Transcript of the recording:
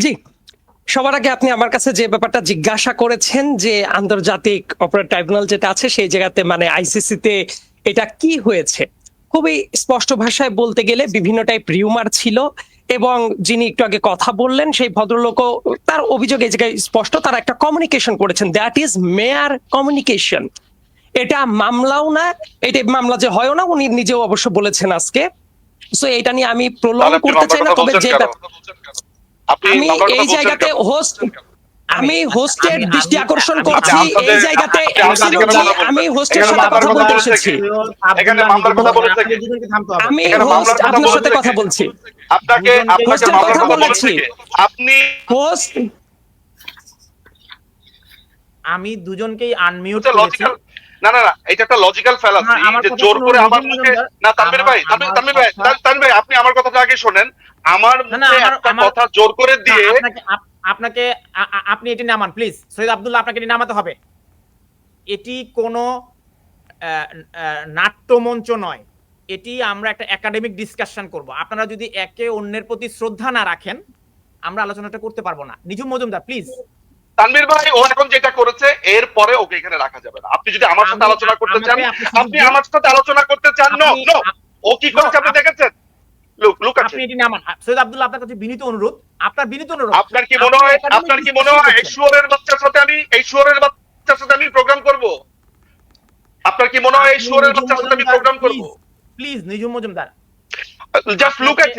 জি। সবার আগে আপনি আমার কাছে যে ব্যাপারটা জিজ্ঞাসা করেছেন যে আন্তর্জাতিক অপরাধ ট্রাইব্যুনাল যেটা আছে সেই জায়গাতে মানে আইসিসিতে এটা কি হয়েছে? খুবই স্পষ্ট ভাষায় বলতে গেলে বিভিন্ন টাইপ রিউমার ছিল এবং যিনি একটু আগে কথা বললেন সেই ভদ্রলোকও তার অভিযোগ এই জায়গায় স্পষ্ট তারা একটা কমিউনিকেশন করেছেন দ্যাট ইজ মেয়ার কমিউনিকেশন এটা মামলাও না এটা মামলা যে হয় না উনি নিজেও অবশ্য বলেছেন আজকে। সো এটা নিয়ে আমি প্রলং করতে চাই না তবে যে বলছেন ব্যাপার- কেন? আপনি আমি এই জায়গাতে হোস্ট আমি হোস্টের দৃষ্টি আকর্ষণ করছি এই জায়গাতে। আমি হোস্টের সাথে কথা বলতে এসেছি। এখানে মামলার কথা বলেছে আমি হোস্ট আপনার সাথে কথা বলছি। আপনাকে কথা কথা বলেছি। আপনি হোস্ট আমি দুজনকেই আনমিউট করেছি। না না না এটা একটা লজিক্যাল না, যে জোর করে আমার মুখে না তানভীর ভাই তানভীর ভাই কথা- তান- তানভীর ভাই আপনি আমার কথাটা আগে শোনেন। আমার একটা কথা জোর করে দিয়ে আপনাকে আপনি এটি নামান প্লিজ। সৈয়দ আব্দুল্লাহ আপনাকে এটি নামাতে হবে। এটি কোনো নাট্যমঞ্চ নয়। এটি আমরা একটা একাডেমিক ডিসকাশন করব। আপনারা যদি একে অন্যের প্রতি শ্রদ্ধা না রাখেন আমরা আলোচনাটা করতে পারব না। নিজুম মজুমদার প্লিজ। তানভীর ভাই ও এখন যেটা করেছে এর পরে ওকে এখানে রাখা যাবে না। আপনি যদি আমার সাথে আলোচনা করতে চান আপনি। আমার সাথে আলোচনা করতে চান নো নো ও কি করেছে আপনি দেখেছেন? আপনি এটি নামান সৈয়দ আব্দুল্লাহ আপনার কাছে বিনীত অনুরোধ। আপনার বিনীত অনুরোধ। আপনার কি মনে হয় আপনার কি মনে হয় এই শুয়রের বাচ্চার সাথে আমি এই শুয়োরের বাচ্চার সাথে আমি প্রোগ্রাম করব? আপনার কি মনে হয় এই শুয়োরের বাচ্চার সাথে আমি প্রোগ্রাম করব? Please Nijum Majumdar. Just look at